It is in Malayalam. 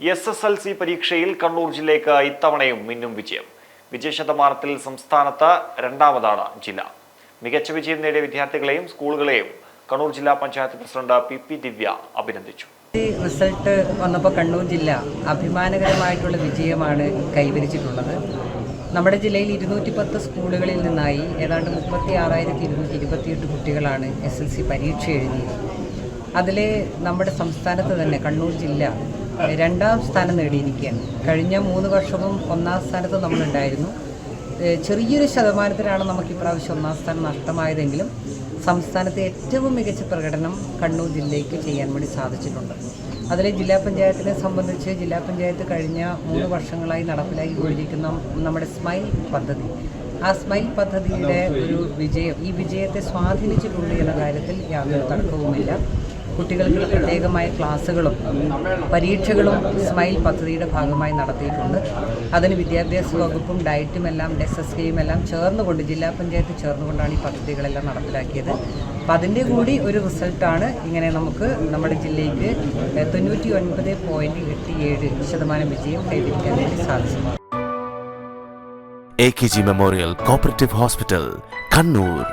എസ് എസ് എൽ സി പരീക്ഷയിൽ കണ്ണൂർ ജില്ലയ്ക്ക് ഇത്തവണയും മിന്നും വിജയം. വിജയശതമാനത്തിൽ സംസ്ഥാനത്ത് രണ്ടാമതാണ് ജില്ല. മികച്ച വിജയം നേടിയ വിദ്യാർത്ഥികളെയും സ്കൂളുകളെയും കണ്ണൂർ ജില്ലാ panchayat president P P Divya അഭിനന്ദിച്ചു. റിസൾട്ട് വന്നപ്പോൾ കണ്ണൂർ ജില്ല അഭിമാനകരമായിട്ടുള്ള വിജയമാണ് കൈവരിച്ചിട്ടുള്ളത്. നമ്മുടെ ജില്ലയിൽ ഇരുന്നൂറ്റി പത്ത് സ്കൂളുകളിൽ നിന്നായി ഏതാണ്ട് മുപ്പത്തി ആറായിരത്തി ഇരുന്നൂറ്റി ഇരുപത്തിയെട്ട് കുട്ടികളാണ് എസ് എൽ സി പരീക്ഷ എഴുതിയത്. അതിൽ നമ്മുടെ സംസ്ഥാനത്ത് തന്നെ കണ്ണൂർ ജില്ല രണ്ടാം സ്ഥാനം നേടിയിരിക്കുകയാണ്. കഴിഞ്ഞ മൂന്ന് വർഷവും ഒന്നാം സ്ഥാനത്ത് നമ്മളുണ്ടായിരുന്നു. ചെറിയൊരു ശതമാനത്തിലാണ് നമുക്ക് ഇപ്രാവശ്യം ഒന്നാം സ്ഥാനം നഷ്ടമായതെങ്കിലും സംസ്ഥാനത്തെ ഏറ്റവും മികച്ച പ്രകടനം കണ്ണൂർ ജില്ലയ്ക്ക് ചെയ്യാൻ വേണ്ടി സാധിച്ചിട്ടുണ്ട്. അതിലെ ജില്ലാ പഞ്ചായത്തിനെ സംബന്ധിച്ച് ജില്ലാ പഞ്ചായത്ത് കഴിഞ്ഞ മൂന്ന് വർഷങ്ങളായി നടപ്പിലാക്കിക്കൊണ്ടിരിക്കുന്ന നമ്മുടെ സ്മൈൽ പദ്ധതി. ആ സ്മൈൽ പദ്ധതിയുടെ ഒരു വിജയം ഈ വിജയത്തെ സ്വാധീനിച്ചിട്ടുണ്ട് എന്ന കാര്യത്തിൽ യാതൊരു തർക്കവുമില്ല. കുട്ടികൾക്ക് പ്രത്യേകമായ ക്ലാസ്സുകളും പരീക്ഷകളും സ്മൈൽ പദ്ധതിയുടെ ഭാഗമായി നടത്തിയിട്ടുണ്ട്. അതിന് വിദ്യാഭ്യാസ വകുപ്പും ഡയറ്റും എല്ലാം എസ് എസ് കെയും എല്ലാം ചേർന്നുകൊണ്ട് ജില്ലാ പഞ്ചായത്ത് ചേർന്നുകൊണ്ടാണ് ഈ പദ്ധതികളെല്ലാം നടപ്പിലാക്കിയത്. അപ്പം അതിന്റെ കൂടി ഒരു റിസൾട്ടാണ് ഇങ്ങനെ നമുക്ക് നമ്മുടെ ജില്ലയ്ക്ക് തൊണ്ണൂറ്റി ഒൻപത് പോയിന്റ് എട്ട് ഏഴ് ശതമാനം വിജയം കൈവരിക്കാൻ വേണ്ടി സാധിച്ചു. A K G memorial cooperative hospital Kannur